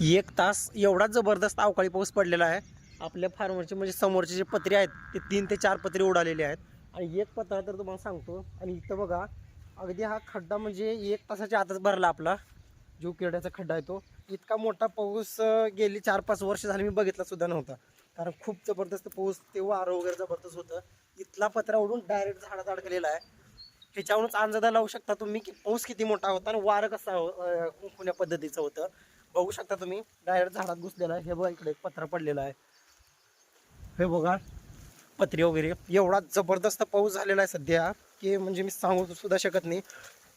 एक तास एवढा जबरदस्त अवकाळी पाऊस पडलेला आहे. आपल्या फार्मरचे म्हणजे समोरचे जे पत्रे आहेत ते तीन ते चार पत्रे उडालेले आहेत. आणि एक पत्रा तर तुम्हाला सांगतो. आणि इथं बघा अगदी हा खड्डा म्हणजे एक तासाच्या आतच भरला आपला. जो किरड्याचा खड्डा आहे तो. इतका मोठा पाऊस गेली चार पाच वर्ष झाली मी बघितला सुद्धा नव्हता. कारण खूप जबरदस्त पाऊस ते वारं वगैरे जबरदस्त होतं. इथला पत्रा उडून डायरेक्ट झाडात अडकलेला आहे. ह्याच्यावरूनच अंदाजा लावू शकता तुम्ही की पाऊस किती मोठा होता आणि वारं कसा अं, कोण्या पद्धतीचं होतं. बघू शकता तुम्ही. डायरेक्ट झाडात घुसलेला आहे. हे बघा इकडे एक पत्रा पडलेला आहे. हे बघा पत्री वगैरे. एवढा जबरदस्त पाऊस झालेला आहे सध्या की म्हणजे मी सांगू सुद्धा शकत नाही.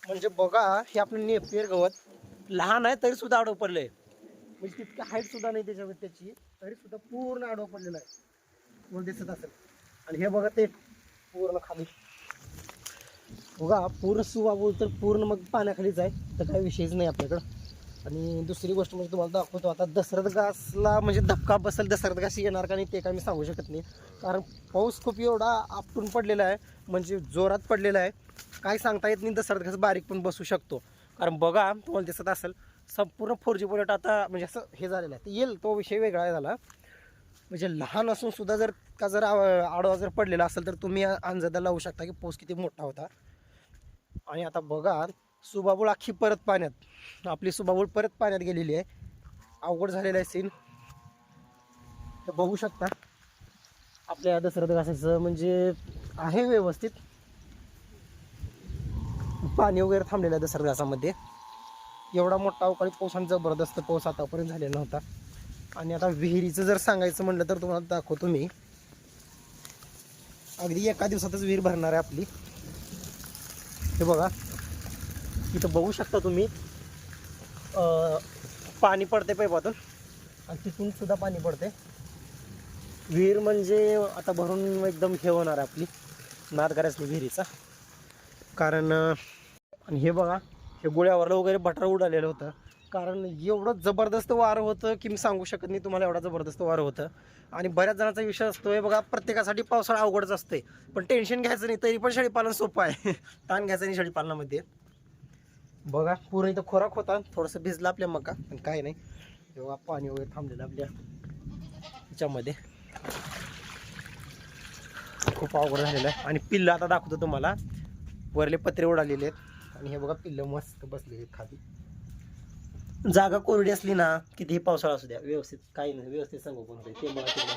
म्हणजे बघा हे आपलं नेपियर गवत लहान आहे तरी सुद्धा आडव पडलंय. म्हणजे तितकं हाईट सुद्धा नाही त्याच्यावर त्याची. तरी सुद्धा पूर्ण आडव पडलेला आहे. तुम्हाला दिसत असेल. आणि हे बघा ते पूर्ण खाली. बघा पूर्ण सुवाबूल तर पूर्ण मग पाण्याखालीच आहे. तर काही विषयच नाही आपल्याकडं. आणि दुसरी गोष्ट म्हणजे तुम्हाला दाखवतो आता दसरथ घासला म्हणजे धक्का बसेल दसरथ घास येणार का नाही ते काय मी सांगू शकत नाही. कारण पाऊस खूप एवढा आपटून पडलेला आहे म्हणजे जोरात पडलेला आहे. काय सांगता येत नाही दसरथ घास बारीक पण बसू शकतो. कारण बघा तुम्हाला दिसत असेल संपूर्ण फोर जी बुलेट आता म्हणजे असं हे झालेलं आहे. ते येईल तो विषय वेगळा झाला. म्हणजे लहान असून सुद्धा जर का जर आव- आडवा जर पडलेला असेल तर तुम्ही अंदाजा लावू शकता की पाऊस किती मोठा होता. आणि आता बघा सुबाबूळ अख्खी परत पाण्यात. आपली सुबाबूळ परत पाण्यात गेलेली आहे. अवघड झालेलं आहे सीन तर बघू शकता. आपल्या दसरथ घासायचं म्हणजे आहे व्यवस्थित. पाणी वगैरे थांबलेलं आहे दसरथ घासामध्ये एवढा मोठा अवकाळी पाऊस आणि जबरदस्त पाऊस आतापर्यंत झालेला नव्हता. आणि आता विहिरीचं जर सांगायचं म्हटलं तर तुम्हाला दाखवतो मी. अगदी एका दिवसातच विहीर भरणार आहे आपली. हे बघा. इथं बघू शकता तुम्ही. पाणी पडते पैपातून आणि तिथून सुद्धा पाणी पडते विहीर म्हणजे आता भरून एकदम हे होणार आहे आपली. नाद करायचं विहिरीचा. कारण आणि हे बघा हे गोळ्यावरलं वगैरे बटार उडालेलं होतं. कारण एवढं जबरदस्त वारं होतं की मी सांगू शकत नाही तुम्हाला एवढा जबरदस्त वारं होतं. आणि बऱ्याच जणांचा विषय असतो हे बघा प्रत्येकासाठी पावसाळा अवघडच असते पण टेन्शन घ्यायचं नाही तरी पण शेळीपालन सोपं आहे. ताण घ्यायचं नाही शेळीपालनामध्ये. बघा पूर्ण इथं खोराक होता. थोडंसं भिजलं आपल्या मका पण काय नाही. तेव्हा पाणी वगैरे थांबलेलं आपल्या ह्याच्यामध्ये खूप अवघड झालेलं आहे. आणि पिल्लं आता दाखवतो तुम्हाला. वरले पत्रे उडालेले आहेत. आणि हे बघा पिल्लं मस्त बसलेली आहेत खाली. जागा कोरडी असली ना कितीही पावसाळा असू द्या व्यवस्थित काही नाही. व्यवस्थित संगोपन होते ते मला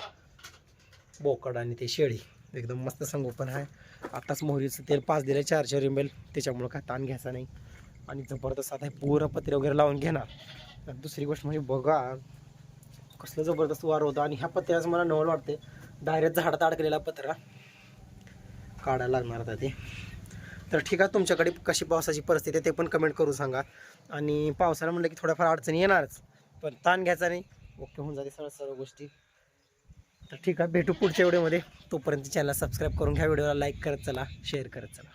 बोकड आणि ते शेळी. एकदम मस्त संगोपन आहे. आत्ताच मोहरीचं तेल पाच दिलं चार चार एम एल त्याच्यामुळं काय ताण घ्यायचा नाही. आणि जबरदस्त आता पूर्ण पत्रे वगैरे लावून घेणार. दुसरी गोष्ट म्हणजे बघा कसलं जबरदस्त वार होतं आणि ह्या पत्र्याचं मला नवल वाटते डायरेक्ट झाडात अडकलेला पत्रा. काढायला लागणार आता ते. तर ठीक आहे तुमच्याकडे कशी पावसाची परिस्थिती आहे ते पण कमेंट करून सांगा. आणि पावसाला म्हटलं की थोड्याफार अडचणी येणारच पण ताण घ्यायचा नाही. ओके होऊन जाते सर्व सर्व गोष्टी. तर ठीक आहे भेटू पुढच्या व्हिडिओमध्ये तोपर्यंत चॅनल सबस्क्राईब करून घ्या व्हिडिओला लाईक करत चला शेअर करत चला.